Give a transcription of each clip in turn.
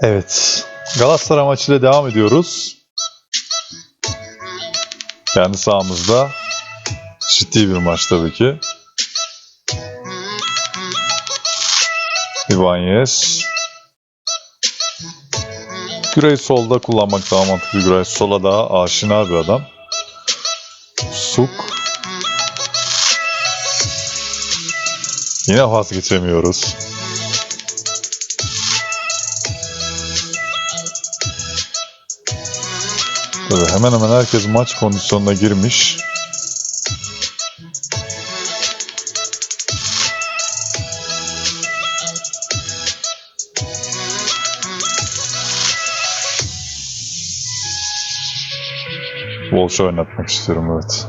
Evet. Galatasaray maçıyla devam ediyoruz. Kendi sahamızda. Ciddi bir maç tabii ki. Ibanez. Güray solda kullanmak daha mantıklı. Güray sola daha aşina bir adam. Suk. Yine vazgeçemiyoruz. Tabii hemen hemen herkes maç kondisyonuna girmiş. Walsh'u oynatmak istiyorum evet.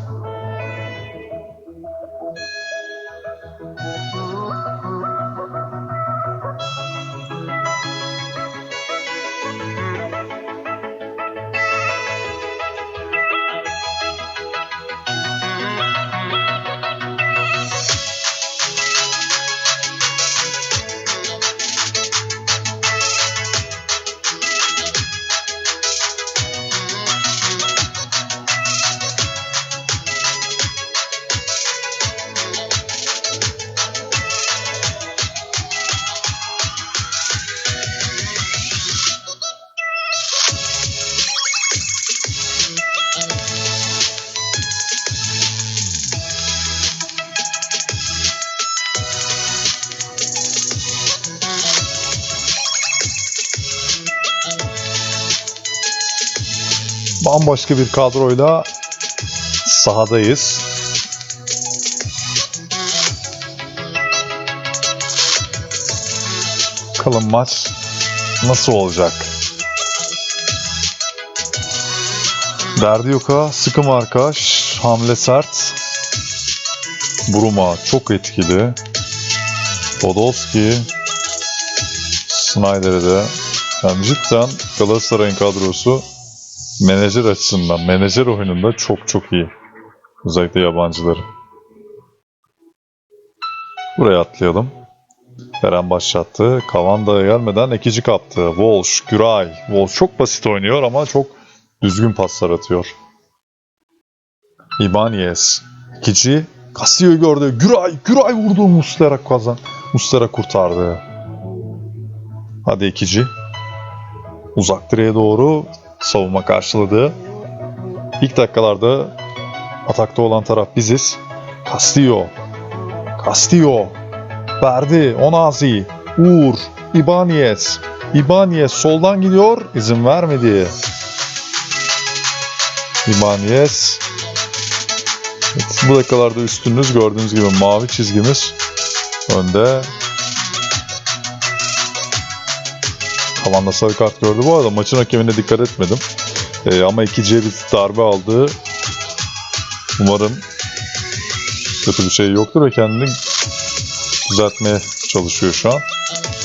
Bambaşka bir kadroyla sahadayız. Bakalım maç nasıl olacak? Derdi Yoka, sıkı markaj, hamle sert. Buruma çok etkili. Podolski, Snyder'e de. Yani cidden Galatasaray'ın kadrosu menajer açısından, menajer oyununda çok çok iyi. Özellikle yabancıları. Buraya atlayalım. Eren başlattı. Kavanda'ya gelmeden ikinci kaptı. Walsh, Güray. Walsh çok basit oynuyor ama çok düzgün paslar atıyor. Ibanez. İkinci. Casillo'yu gördü. Güray, Güray vurdu. Muslera kazan. Muslera kurtardı. Hadi ikinci. Uzak direğe doğru savunma karşıladı. İlk dakikalarda atakta olan taraf biziz. Castillo. Castillo. Verdi. Onazi. Uğur. Ibanez. Ibanez soldan gidiyor. izin vermedi. Ibanez. Evet, bu dakikalarda üstünüz gördüğünüz gibi mavi çizgimiz önde. Kavanda sarı kart gördü. Bu arada maçın hakemine dikkat etmedim. Ee, ama ikinciye bir darbe aldı. Umarım kötü bir şey yoktur ve kendini düzeltmeye çalışıyor şu an.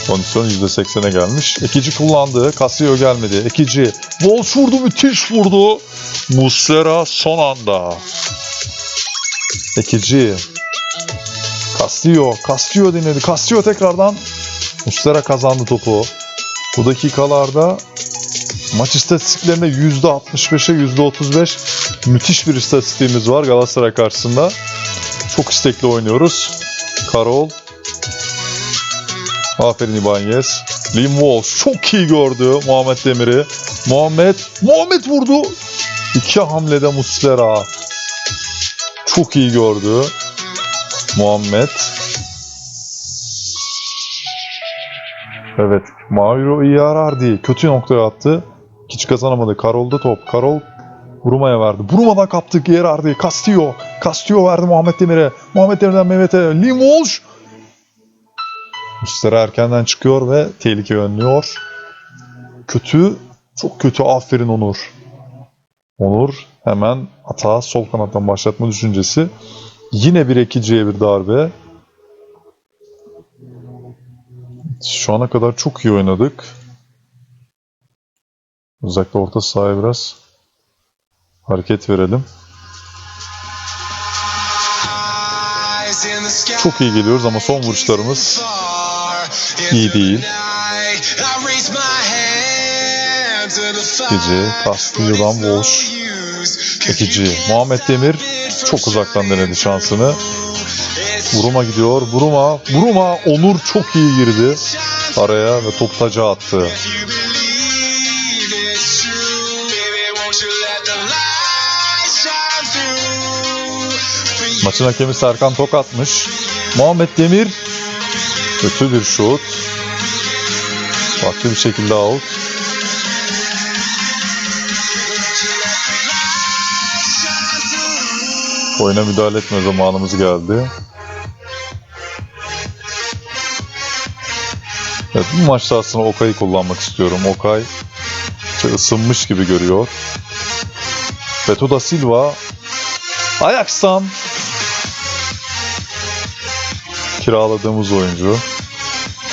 Kondisyon %80'e gelmiş. Ekici kullandı. Casio gelmedi. Ekici. Walsh vurdu. Müthiş vurdu. Muslera son anda. Ekici. Castillo. Castillo dinledi. Castillo tekrardan. Muslera kazandı topu. Bu dakikalarda maç istatistiklerinde %65'e %35 müthiş bir istatistiğimiz var Galatasaray karşısında. Çok istekli oynuyoruz. Karol. Aferin İbanyez. Lim Walsh çok iyi gördü Muhammed Demir'i. Muhammed, Muhammed vurdu. İki hamlede Muslera. Çok iyi gördü. Muhammed. Evet. Mauro Iarardi kötü noktaya attı. Hiç kazanamadı. Karol'da top. Karol Buruma'ya verdi. Buruma'dan kaptık Iarardi. Castillo. Castillo verdi Muhammed Demir'e. Muhammed Demir'den Mehmet'e. Lim Walsh. Muslera erkenden çıkıyor ve tehlike önlüyor. Kötü. Çok kötü. Aferin Onur. Onur hemen atağa sol kanattan başlatma düşüncesi. Yine bir ekiciye bir darbe. Şu ana kadar çok iyi oynadık. Özellikle orta sahaya biraz hareket verelim. Çok iyi geliyoruz ama son vuruşlarımız iyi değil. Ekici, Castillo'dan Walsh. Ekici, Muhammed Demir çok uzaktan denedi şansını. Buruma gidiyor. Buruma, Buruma Onur çok iyi girdi araya ve top taca attı. Maçın hakemi Serkan Tokat'mış. Muhammed Demir kötü bir şut. Farklı bir şekilde out. Oyuna müdahale etme zamanımız geldi. Evet, bu maçta aslında Okay'ı kullanmak istiyorum. Okay işte ısınmış gibi görüyor. Beto da Silva Ajax'tan kiraladığımız oyuncu.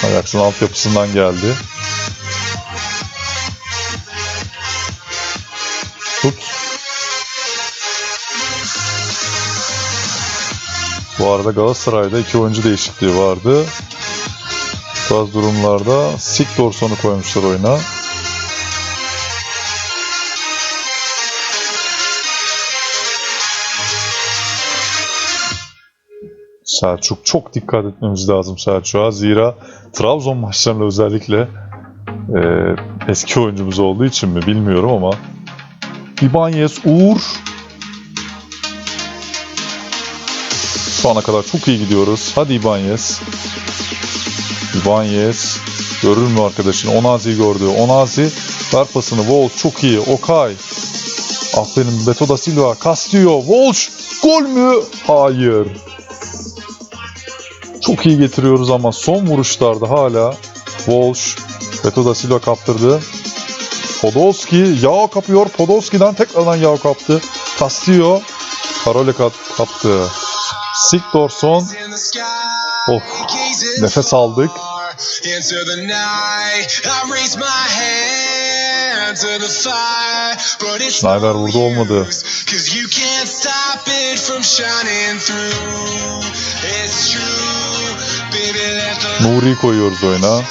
Ajax'ın altyapısından geldi. Tut. Bu arada Galatasaray'da iki oyuncu değişikliği vardı. Bazı durumlarda Sikdorson'u koymuşlar oyuna. Selçuk çok dikkat etmemiz lazım Selçuk'a. Zira Trabzon maçlarında özellikle e, eski oyuncumuz olduğu için mi bilmiyorum ama İbanyes, Uğur Şu ana kadar çok iyi gidiyoruz. Hadi İbanyes. İbanyes. Görür mü arkadaşın? Onazi'yi gördü. Onazi ver pasını. Çok iyi. Okay. Aferin Beto da Silva. Castillo. Walsh. Gol mü? Hayır. Çok iyi getiriyoruz ama son vuruşlarda hala Walsh. Beto da Silva kaptırdı. Podolski yağ kapıyor. Podolski'den tekrardan yağ kaptı. Castillo. Karole kap- kaptı. Sigdorsson. Of. Nefes aldık. Schneider burada olmadı. Nuri'yi koyuyoruz oyuna.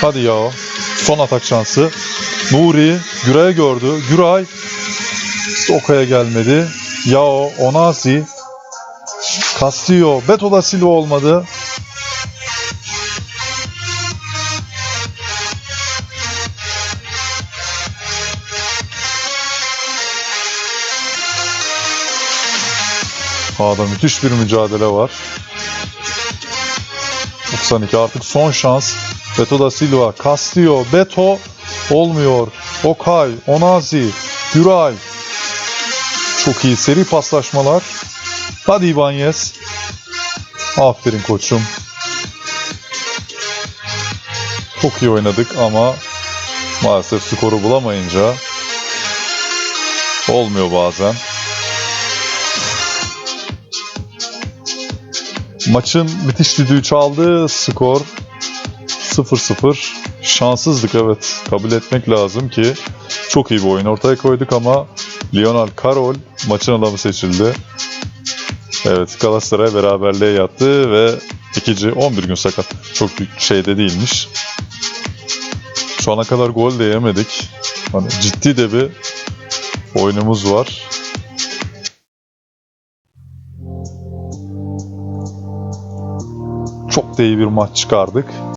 Hadi ya. Son atak şansı. Nuri Güray'ı gördü. Güray Oka'ya gelmedi. Yao, Onazi, Castillo, Beto da Silva olmadı. Sahada müthiş bir mücadele var. 92 artık son şans. Beto da Silva, Castillo, Beto olmuyor. Okay, Onazi, Güray. Çok iyi seri paslaşmalar. Hadi İbanyes. Aferin koçum. Çok iyi oynadık ama maalesef skoru bulamayınca olmuyor bazen. Maçın bitiş düdüğü çaldı. Skor 0-0. Şanssızlık evet. Kabul etmek lazım ki çok iyi bir oyun ortaya koyduk ama Lionel Karol maçın adamı seçildi. Evet Galatasaray beraberliğe yattı ve ikinci 11 gün sakat. Çok büyük şey de değilmiş. Şu ana kadar gol de yemedik. Hani ciddi de bir oyunumuz var. Çok da iyi bir maç çıkardık.